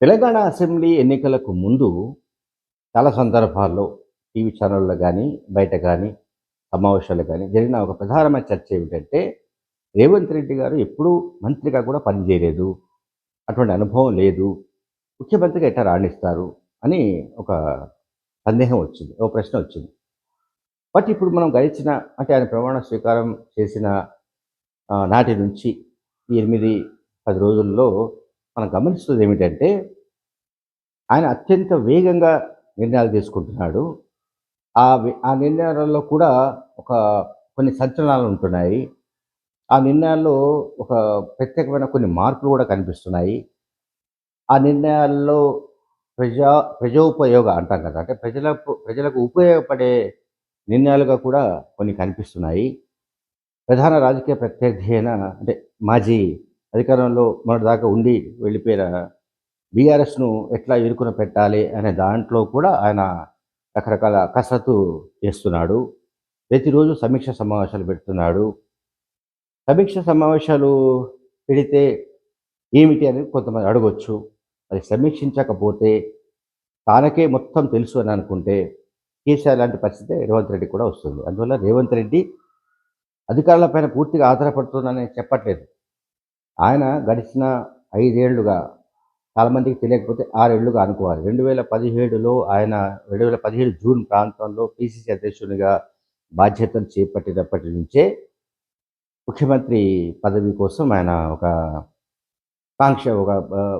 Telangana assembly ఎన్నికలకు ముందు చాలా సందర్భాల్లో టీవీ ఛానళ్ళలో కానీ బయట కానీ సమావేశాలు కానీ జరిగిన ఒక ప్రధానమైన చర్చ ఏమిటంటే రేవంత్ రెడ్డి గారు ఎప్పుడూ మంత్రిగా కూడా పనిచేయలేదు. అటువంటి అనుభవం లేదు. ముఖ్యమంత్రిగా ఎట్లా రాణిస్తారు అని ఒక సందేహం వచ్చింది ఒక ప్రశ్న వచ్చింది. బట్ ఇప్పుడు మనం గడిచిన అంటే ఆయన ప్రమాణ స్వీకారం చేసిన నాటి నుంచి ఎనిమిది పది రోజుల్లో మనం గమనిస్తుంది ఏమిటంటే ఆయన అత్యంత వేగంగా నిర్ణయాలు తీసుకుంటున్నాడు. ఆ ఆ నిర్ణయాలలో కూడా ఒక కొన్ని సంచలనాలు ఉంటున్నాయి. ఆ నిర్ణయాల్లో ఒక ప్రత్యేకమైన కొన్ని మార్పులు కూడా కనిపిస్తున్నాయి. ఆ నిర్ణయాల్లో ప్రజా ప్రజోపయోగ అంటాం కదా అంటే ప్రజలకు ప్రజలకు ఉపయోగపడే నిర్ణయాలుగా కూడా కొన్ని కనిపిస్తున్నాయి. ప్రధాన రాజకీయ ప్రత్యర్థి అయిన అంటే మాజీ అధికారంలో మొన్నటిదాకా ఉండి వెళ్ళిపోయిన బీఆర్ఎస్ను ఎట్లా ఇరుకున పెట్టాలి అనే దాంట్లో కూడా ఆయన రకరకాల కసరత్తు చేస్తున్నాడు. ప్రతిరోజు సమీక్ష సమావేశాలు పెడుతున్నాడు. సమీక్ష సమావేశాలు పెడితే ఏమిటి అని కొంతమంది అడగొచ్చు. అది సమీక్షించకపోతే తానకే మొత్తం తెలుసు అని అనుకుంటే కేసీఆర్ లాంటి పరిస్థితి రేవంత్ రెడ్డి కూడా వస్తుంది. అందువల్ల రేవంత్ రెడ్డి అధికారులపైన పూర్తిగా ఆధారపడుతుందని చెప్పట్లేదు. ఆయన గడిచిన ఐదేళ్ళుగా చాలామందికి తెలియకపోతే ఆరేళ్ళుగా అనుకోవాలి. రెండు వేల పదిహేడులో ఆయన రెండు వేల పదిహేడు జూన్ ప్రాంతంలో పిసిసి అధ్యక్షునిగా బాధ్యతలు చేపట్టినప్పటి నుంచే ముఖ్యమంత్రి పదవి కోసం ఆయన ఒక కాంక్ష ఒక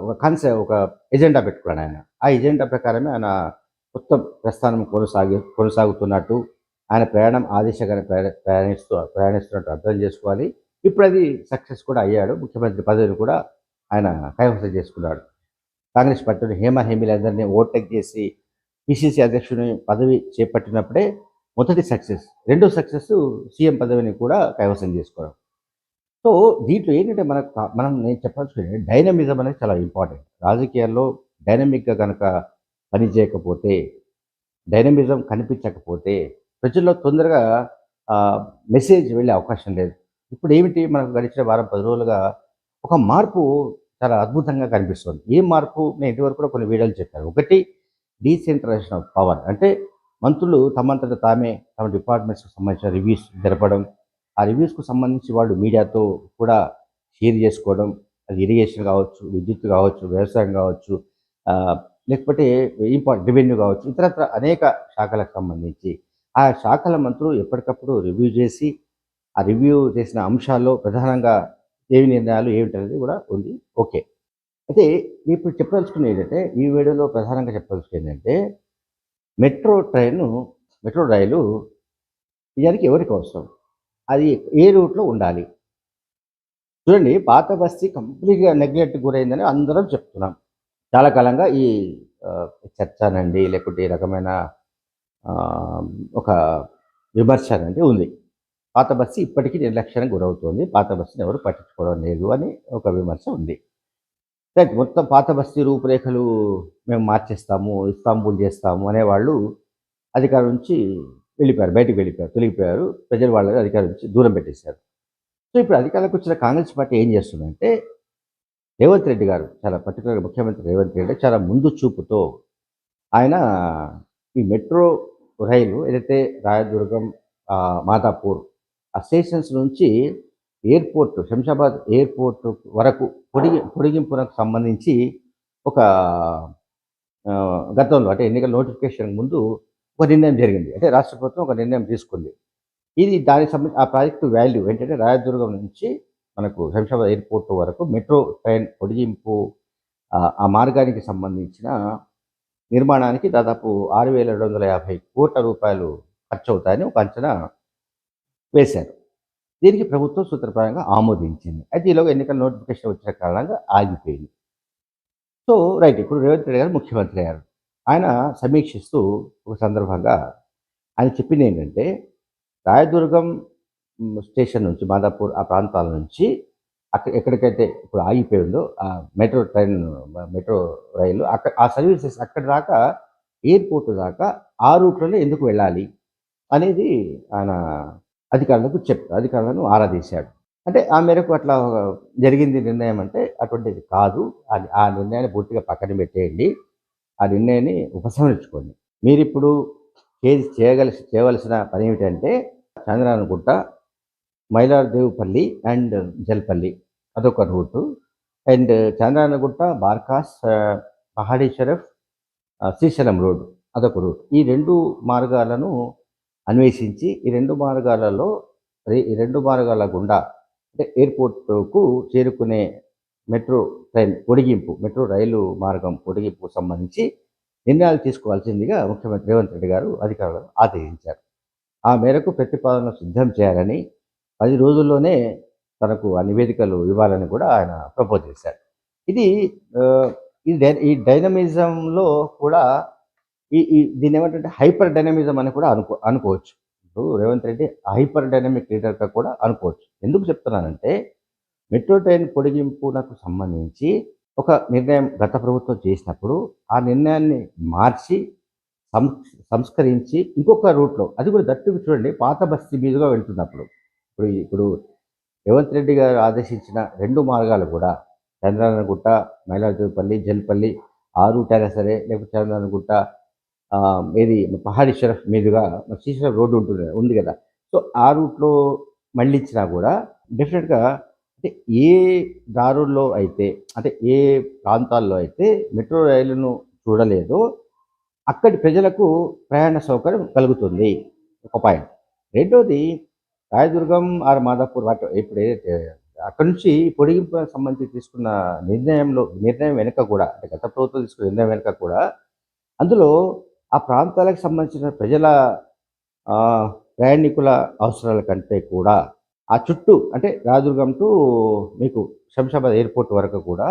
ఒక కన్సె ఒక ఎజెండా పెట్టుకున్నాడు ఆయన. ఆ ఎజెండా ప్రకారమే ఆయన కొత్త ప్రస్థానం కొనసాగి కొనసాగుతున్నట్టు ఆయన ప్రయాణం ఆ ప్రయాణ- ప్రయాణిస్తూ ప్రయాణిస్తున్నట్టు అర్థం చేసుకోవాలి. ఇప్పుడు అది సక్సెస్ కూడా అయ్యాడు. ముఖ్యమంత్రి పదవిని కూడా ఆయన కైవసం చేసుకున్నాడు. కాంగ్రెస్ పార్టీని హేమ హేమిలందరినీ ఓవర్టేక్ చేసి పిసిసి అధ్యక్షుని పదవి చేపట్టినప్పుడే మొదటి సక్సెస్ రెండో సక్సెస్ సీఎం పదవిని కూడా కైవసం చేసుకోవడం. సో దీంట్లో ఏంటంటే మనకు మనం నేను చెప్పాల్సిన డైనమిజం అనేది చాలా ఇంపార్టెంట్. రాజకీయాల్లో డైనమిక్గా కనుక పని చేయకపోతే డైనమిజం కనిపించకపోతే ప్రజల్లో తొందరగా మెసేజ్ వెళ్ళే అవకాశం లేదు. ఇప్పుడు ఏమిటి? మనకు గడిచిన వారం పది రోజులుగా ఒక మార్పు చాలా అద్భుతంగా కనిపిస్తుంది. ఏ మార్పు నేను ఇదివరకు కూడా కొన్ని వీడియోలు చెప్పాను. ఒకటి డీసెంట్రలైజేషన్ ఆఫ్ పవర్. అంటే మంత్రులు తమంతట తామే తమ డిపార్ట్మెంట్స్కి సంబంధించిన రివ్యూస్ జరపడం ఆ రివ్యూస్కు సంబంధించి వాళ్ళు మీడియాతో కూడా షేర్ చేసుకోవడం అది ఇరిగేషన్ కావచ్చు విద్యుత్ కావచ్చు వ్యవసాయం కావచ్చు లేకపోతే ఇంపార్ట్ రెవెన్యూ కావచ్చు ఇతరత్ర అనేక శాఖలకు సంబంధించి ఆ శాఖల మంత్రులు ఎప్పటికప్పుడు రివ్యూ చేసి ఆ రివ్యూ చేసిన అంశాల్లో ప్రధానంగా ఏవి నిర్ణయాలు ఏమిటనేది కూడా ఉంది. ఓకే. అయితే ఇప్పుడు చెప్పదలుచుకున్నది ఏంటంటే ఈ వీడియోలో ప్రధానంగా చెప్పదలుచుకుంది ఏంటంటే మెట్రో ట్రైన్ మెట్రో రైలు నిజానికి ఎవరికి అవసరం? అది ఏ రూట్లో ఉండాలి? చూడండి పాత బస్తీ కంప్లీట్గా నెగ్లెక్ట్ గురైందని అందరం చెప్తున్నాం. చాలా కాలంగా ఈ చర్చనండి లేకుంటే ఈ రకమైన ఒక విమర్శ అనేది ఉంది. పాత బస్సు ఇప్పటికీ నిర్లక్ష్యానికి గురవుతోంది. పాత బస్సుని ఎవరు పట్టించుకోవడం లేదు అని ఒక విమర్శ ఉంది. రైట్ మొత్తం పాత బస్తీ రూపురేఖలు మేము మార్చేస్తాము ఇస్తాంబుల్ చేస్తాము అనేవాళ్ళు అధికారం నుంచి వెళ్ళిపోయారు బయటకు వెళ్ళిపోయారు తొలగిపోయారు. ప్రజలు వాళ్ళని అధికారం నుంచి దూరం పెట్టేశారు. సో ఇప్పుడు అధికారంలోకి వచ్చిన కాంగ్రెస్ పార్టీ ఏం చేస్తుందంటే రేవంత్ రెడ్డి గారు చాలా పర్టికులర్గా ముఖ్యమంత్రి రేవంత్ రెడ్డి చాలా ముందు చూపుతో ఆయన ఈ మెట్రో రైలు ఏదైతే రాయదుర్గం ఆ, మాదాపూర్ ఆ స్టేషన్స్ నుంచి ఎయిర్పోర్ట్ శంషాబాద్ ఎయిర్పోర్ట్ వరకు పొడిగి పొడిగింపునకు సంబంధించి ఒక గతంలో అంటే ఎన్నికల నోటిఫికేషన్ ముందు ఒక నిర్ణయం జరిగింది. అంటే రాష్ట్ర ప్రభుత్వం ఒక నిర్ణయం తీసుకుంది. ఇది దానికి సంబంధించి ఆ ప్రాజెక్టు వాల్యూ ఏంటంటే రాయదుర్గం నుంచి మనకు శంషాబాద్ ఎయిర్పోర్ట్ వరకు మెట్రో ట్రైన్ పొడిగింపు ఆ మార్గానికి సంబంధించిన నిర్మాణానికి దాదాపు ఆరు వేల రెండు వందల యాభై కోట్ల రూపాయలు ఖర్చు అవుతాయని ఒక అంచనా వేశారు. దీనికి ప్రభుత్వం సూత్రప్రాయంగా ఆమోదించింది. అయితే ఈలోగా ఎన్నికల నోటిఫికేషన్ వచ్చిన కారణంగా ఆగిపోయింది. సో రైట్ ఇప్పుడు రేవంత్ రెడ్డి గారు ముఖ్యమంత్రి అయ్యారు. ఆయన సమీక్షిస్తూ ఒక సందర్భంగా ఆయన చెప్పింది ఏంటంటే రాయదుర్గం స్టేషన్ నుంచి మాదాపూర్ ఆ ప్రాంతాల నుంచి అక్కడ ఎక్కడికైతే ఇప్పుడు ఆగిపోయిందో ఆ మెట్రో ట్రైన్ మెట్రో రైలు అక్కడ ఆ సర్వీసెస్ అక్కడి దాకా ఎయిర్పోర్ట్ దాకా ఆ రూట్లోనే ఎందుకు వెళ్ళాలి అనేది ఆయన అధికారులకు చెప్పారు. అధికారులను ఆరాధీశాడు అంటే ఆ మేరకు అట్లా జరిగింది నిర్ణయం అంటే అటువంటిది కాదు. అది ఆ నిర్ణయాన్ని పూర్తిగా పక్కన పెట్టేయండి. ఆ నిర్ణయాన్ని ఉపసంహరించుకోండి. మీరు ఇప్పుడు చేసి చేయగలిసి చేయవలసిన పని ఏమిటంటే చంద్రానగుట్ట మైలార్దేవుపల్లి అండ్ జల్పల్లి అదొక రూటు. అండ్ చంద్రానగుట్ట బార్కాస్ ఆ, పహాడీ షరఫ్ శ్రీశైలం రోడ్డు అదొక రూట్. ఈ రెండు మార్గాలను అన్వేషించి ఈ రెండు మార్గాలలో ఈ రెండు మార్గాల గుండా అంటే ఎయిర్పోర్ట్కు చేరుకునే మెట్రో ట్రైన్ పొడిగింపు మెట్రో రైలు మార్గం పొడిగింపుకు సంబంధించి నిర్ణయాలు తీసుకోవాల్సిందిగా ముఖ్యమంత్రి రేవంత్ రెడ్డి గారు అధికారులను ఆదేశించారు. ఆ మేరకు ప్రతిపాదనలు సిద్ధం చేయాలని పది రోజుల్లోనే తనకు ఆ నివేదికలు ఇవ్వాలని కూడా ఆయన ప్రపోజ్ చేశారు ఇది ఈ డై ఈ డైనమిజంలో కూడా ఈ ఈ దీని ఏమంటే హైపర్ డైనమిజం అని కూడా అనుకో అనుకోవచ్చు. ఇప్పుడు రేవంత్ రెడ్డి హైపర్ డైనమిక్ లీడర్గా కూడా అనుకోవచ్చు. ఎందుకు చెప్తున్నానంటే మెట్రో ట్రైన్ పొడిగింపునకు సంబంధించి ఒక నిర్ణయం గత ప్రభుత్వం చేసినప్పుడు ఆ నిర్ణయాన్ని మార్చి సం సంస్కరించి ఇంకొక రూట్లో అది కూడా దట్టు చూడండి పాత బస్తీ మీదుగా వెళ్తున్నప్పుడు. ఇప్పుడు ఇప్పుడు రేవంత్ రెడ్డి గారు ఆదేశించిన రెండు మార్గాలు కూడా చంద్రనారాయణగుట్ట మైలాదేవిపల్లి జల్పల్లి ఆ రూట్ అయినా సరే లేకపోతే చంద్రనగుట్ట ఏది పహాడి షరఫ్ మీదుగా శ్రీశ్వర రోడ్డు ఉంటుంది ఉంది కదా. సో ఆ రూట్లో మళ్ళించినా కూడా డెఫినెట్గా అంటే ఏ దారుల్లో అయితే అంటే ఏ ప్రాంతాల్లో అయితే మెట్రో రైలును చూడలేదో అక్కడి ప్రజలకు ప్రయాణ సౌకర్యం కలుగుతుంది. ఒక పాయింట్. రెండోది రాయదుర్గం ఆర్ మాదాపూర్ వాటి ఇప్పుడు ఏదైతే అక్కడి నుంచి పొడిగింపులకు సంబంధించి తీసుకున్న నిర్ణయంలో నిర్ణయం వెనుక కూడా అంటే గత ప్రభుత్వం తీసుకున్న నిర్ణయం వెనుక కూడా అందులో ఆ ప్రాంతాలకు సంబంధించిన ప్రజల ప్రయాణికుల అవసరాల కంటే కూడా ఆ చుట్టూ అంటే రాయదుర్గం టు మీకు శంషాబాద్ ఎయిర్పోర్ట్ వరకు కూడా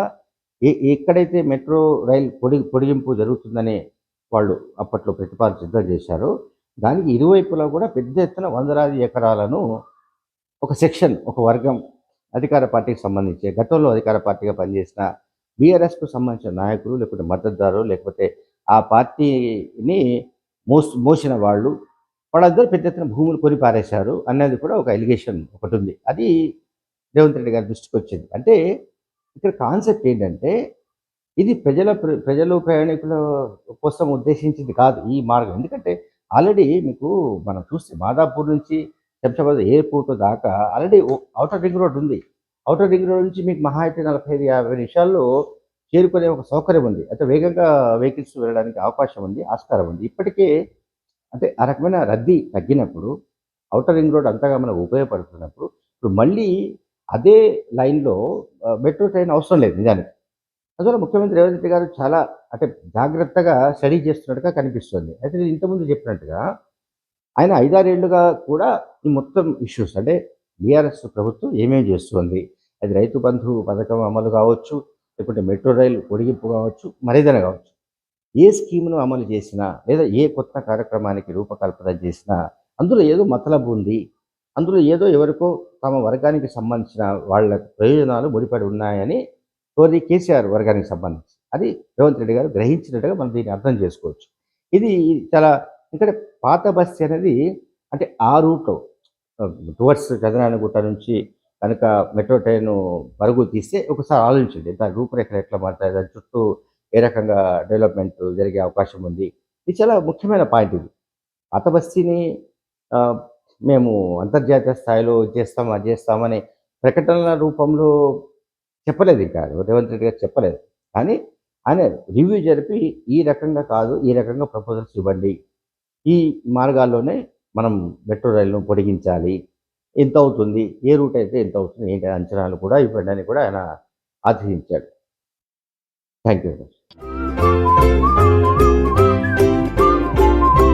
ఏ- ఎక్కడైతే మెట్రో రైల్ పొడి పొడిగింపు జరుగుతుందని వాళ్ళు అప్పట్లో ప్రతిపాదన సిద్ధం చేశారు దానికి ఇరువైపులా కూడా పెద్ద ఎత్తున వందలాది ఎకరాలను ఒక సెక్షన్ ఒక వర్గం అధికార పార్టీకి సంబంధించి గతంలో అధికార పార్టీగా పనిచేసిన బీఆర్ఎస్కు సంబంధించిన నాయకులు లేకపోతే మద్దతుదారులు లేకపోతే ఆ పార్టీని మోస్ మోసిన వాళ్ళు వాళ్ళందరూ పెద్ద ఎత్తున భూములు కొని పారేశారు అన్నది కూడా ఒక ఎలిగేషన్ ఒకటి ఉంది. అది రేవంత్ రెడ్డి గారి దృష్టికి వచ్చింది. అంటే ఇక్కడ కాన్సెప్ట్ ఏంటంటే ఇది ప్రజల ప్ర- ప్రజలు ప్రయాణికుల కోసం ఉద్దేశించింది కాదు ఈ మార్గం. ఎందుకంటే ఆల్రెడీ మీకు మనం చూస్తే మాదాపూర్ నుంచి శంషాబాద్ ఎయిర్పోర్ట్ దాకా ఆల్రెడీ అవుటర్ రింగ్ రోడ్ ఉంది. అవుటర్ రింగ్ రోడ్ నుంచి మీకు మహా అయితే నలభై ఐదు యాభై నిమిషాల్లో చేరుకునే ఒక సౌకర్యం ఉంది. అయితే వేగంగా వెహికల్స్ వెళ్ళడానికి అవకాశం ఉంది ఆస్కారం ఉంది. ఇప్పటికే అంటే ఆ రకమైన రద్దీ తగ్గినప్పుడు అవుటర్ రింగ్ రోడ్ అంతగా మనకు ఉపయోగపడుతున్నప్పుడు ఇప్పుడు మళ్ళీ అదే లైన్లో మెట్రో ట్రైన్ అవసరం లేదు నిజానికి. అందువల్ల ముఖ్యమంత్రి రేవంత్ రెడ్డి గారు చాలా అంటే జాగ్రత్తగా స్టడీ చేస్తున్నట్టుగా కనిపిస్తుంది. అయితే నేను ఇంతకుముందు చెప్పినట్టుగా ఆయన ఐదారేళ్ళుగా కూడా ఈ మొత్తం ఇష్యూస్ అంటే బీఆర్ఎస్ ప్రభుత్వం ఏమేమి చేస్తుంది? అది రైతు బంధు పథకం అమలు కావచ్చు లేకుంటే మెట్రో రైలు పొడిగింపు కావచ్చు మరేదైనా కావచ్చు. ఏ స్కీమ్ను అమలు చేసినా లేదా ఏ కొత్త కార్యక్రమానికి రూపకల్పన చేసినా అందులో ఏదో మతలబు ఉంది. అందులో ఏదో ఎవరికో తమ వర్గానికి సంబంధించిన వాళ్ళ ప్రయోజనాలు ముడిపడి ఉన్నాయని కోరి కేసీఆర్ వర్గానికి సంబంధించి. అది రేవంత్ రెడ్డి గారు గ్రహించినట్టుగా మనం దీన్ని అర్థం చేసుకోవచ్చు. ఇది చాలా ఎందుకంటే పాత బస్సు అనేది అంటే ఆ రూట్లో టువర్డ్స్ చంద్రాయణగుట్ట నుంచి కనుక మెట్రో ట్రైన్ పరుగు తీస్తే ఒకసారి ఆలోచించండి. దాని రూపురేఖలు ఎట్లా మారుతాయి? దాని చుట్టూ ఏ రకంగా డెవలప్మెంట్ జరిగే అవకాశం ఉంది? ఇది చాలా ముఖ్యమైన పాయింట్ ఇది. పాత బస్తీని మేము అంతర్జాతీయ స్థాయిలో ఇది చేస్తాం అది చేస్తామని ప్రకటనల రూపంలో చెప్పలేదు ఇంకా. రేవంత్ రెడ్డి గారు చెప్పలేదు. కానీ ఆయన రివ్యూ జరిపి ఈ రకంగా కాదు ఈ రకంగా ప్రపోజల్స్ ఇవ్వండి. ఈ మార్గాల్లోనే మనం మెట్రో రైలును పొడిగించాలి. ఎంత అవుతుంది? ఏ రూట్ అయితే ఎంత అవుతుంది? ఏంటి? అంచనాలు కూడా ఇవ్వండి అని కూడా ఆయన ఆదేశించాడు. Thank you very much.